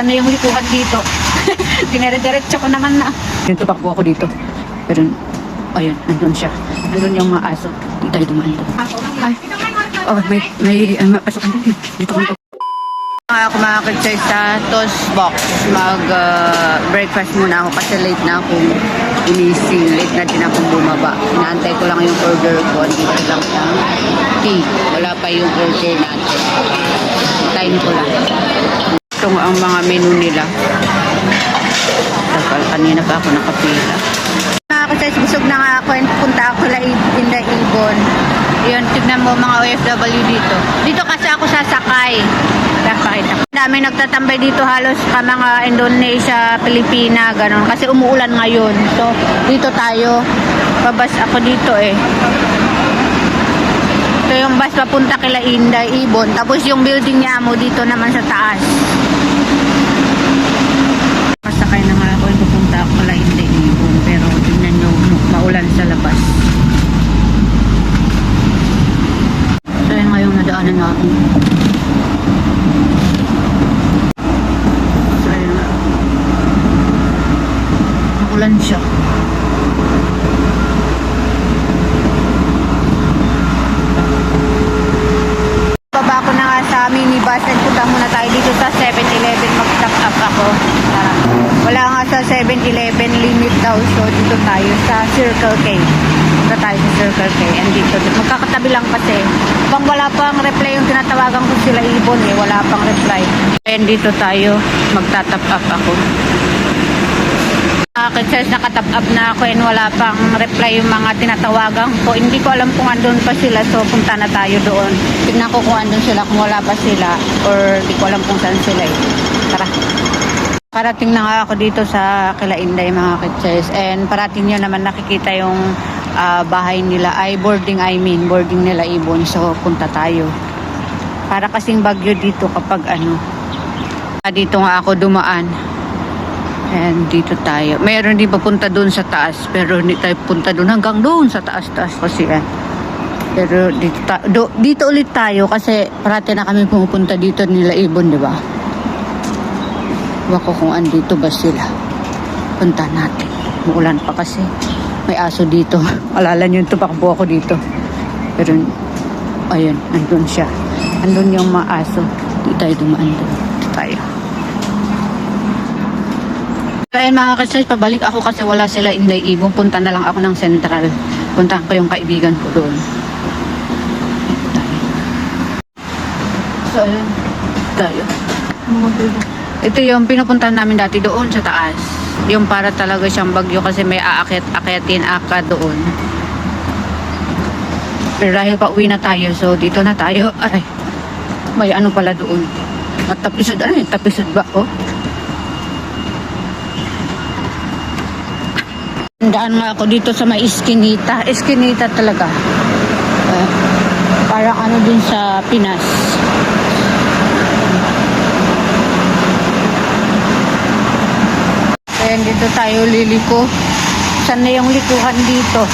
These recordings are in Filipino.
Na yung likuhan dito? Dinere-diretso ko naman na. Yung tumakbo ako dito. Pero, ayun, nandun siya. Nandun yung mga aso. Hindi tayo dumaan doon. Ay, oh, may, may, uh, mapasok dito. Dito ko Mga ako makakit sa toast box. Mag-breakfast muna ako kasi late na akong inising. Late na din akong bumaba. Inaantay ko lang yung order ko. Dito lang sa tea. Wala pa yung order natin. Time ko lang. Nga ang mga menu nila. Tagal, kanina pa ako nakapila. Ako sa busog na nga ako and punta ako la in the Ibon. Yun, tignan mo mga OFW dito. Dito kasi ako sasakay. Napakita ko. Dami nagtatambay dito halos ka mga Indonesia, Pilipina, ganun. Kasi umuulan ngayon. So, dito tayo. Pabas ako dito eh. Ito yung bus papunta kila Inday, Ibon. Tapos yung building niya mo dito naman sa taas. Masakay na nga ako, pupunta ako kala Inday, Ibon. Pero tingnan nyo, maulan sa labas. So yun nga yung nadaanan natin. So yun nga. Maulan siya. Baba ko na nga minibus and punta muna tayo dito sa 7-Eleven mag-top up ako. Ah, wala nga sa 7-Eleven limit daw so dito tayo sa Circle K. Punta tayo sa Circle K and dito. Magkakatabi lang kasi. Bang wala pang reply yung tinatawagan ko sila Ibon eh. Wala pang reply. And dito tayo magta-top up ako. Akin says nakatap up na ako and wala pang reply yung mga tinatawagan ko. Hindi ko alam kung andun pa sila so punta na tayo doon. Tignan ko kung andun sila, kung wala pa sila or di ko alam kung saan sila eh. Tara. Parating na nga ako dito sa Kila Inday mga kitses and parating nyo naman nakikita yung ah, bahay nila ay boarding I mean boarding nila ibon so punta tayo. Para kasing bagyo dito kapag ano. Ah, Dito nga ako dumaan. And dito tayo. Mayroon din papunta doon sa taas. Pero hindi tayo punta doon hanggang doon sa taas-taas kasi yan. Pero dito, ta- do- dito ulit tayo kasi parati na kami pumupunta dito nila Ibon, di ba? Wako kung andito ba sila. Punta natin. Muulan pa kasi. May aso dito. Alala nyo, tumakbo ako dito. Pero, ayun, andun siya. Andun yung mga aso. Di tayo dumaan doon. Dito tayo. Kaya mga kasay, pabalik ako kasi wala sila Inday Ibon. Punta na lang ako ng Central. Puntahan ko yung kaibigan ko doon. So, ayun. Tayo. Ito yung pinupuntahan namin dati doon sa taas. Yung para talaga siyang bagyo kasi may aakit akyatin aka doon. Pero dahil pa uwi na tayo, so dito na tayo. Ay, may ano pala doon. At tapisod, ano yun? Tapisod ba? Oh. Daan nga ako dito sa may Eskinita. Eskinita talaga. Eh, parang ano din sa Pinas. Ayan, dito tayo liliko. Saan na yung likuhan dito?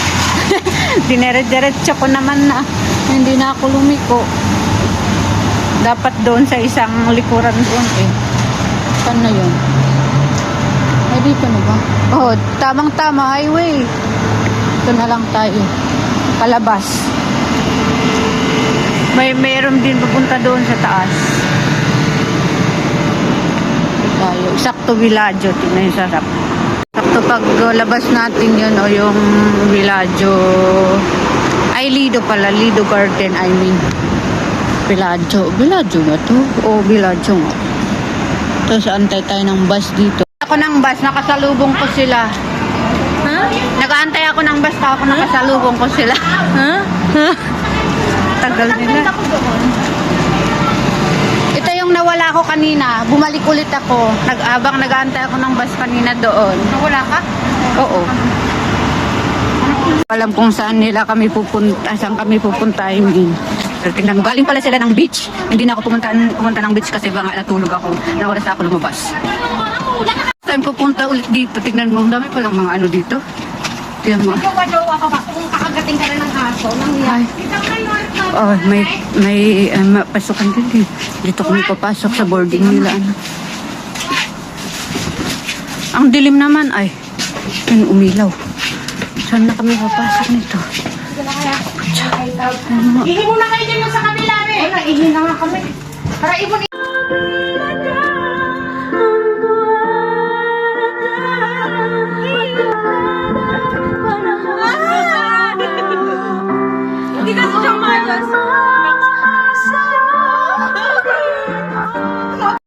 Dinere-diretso ko naman na. Hindi na ako lumiko. Dapat doon sa isang likuran doon eh. Saan na yun? Ay, dito na ba? Oh, tamang-tama, highway. Ito na lang tayo. Palabas. May meron din pupunta doon sa taas. Ito tayo. Sakto Villaggio. Tingnan yung sarap. Sakto pag labas natin yun o yung Villaggio. Ay, Lido pala. Lido Garden, I mean. Villaggio. Villaggio ba to? O, Villaggio nga. Tapos antay tayo ng bus dito. Ako ng bus, nakasalubong ko sila. Ha? Nagaantay ako ng bus, ako nakasalubong ko sila. Ha? Tagal nila. Ito yung nawala ko kanina. Bumalik ulit ako. Nag habang nag-aantay ako ng bus kanina doon. Nawala ka? Oo. Alam kung saan nila kami pupunta, saan kami pupunta, hindi. Tingnan mo, galing pala sila ng beach. Hindi na ako pumunta, pumunta ng beach kasi baka natulog ako. Nawala sa ako lumabas. Time ko punta ulit dito. Tingnan mo, ang dami palang mga ano dito. Tingnan mo. Ikaw ba daw ako ba? Kung kakagating ka na ng aso, nangyari. Oh, may may uh, mapasukan din. Dito kami papasok sa boarding nila ano. Ang dilim naman ay. Yun, umilaw. Saan na kami papasok nito? Ihi muna kayo dyan sa kabila, eh. Wala, ihi na nga kami. Para ibon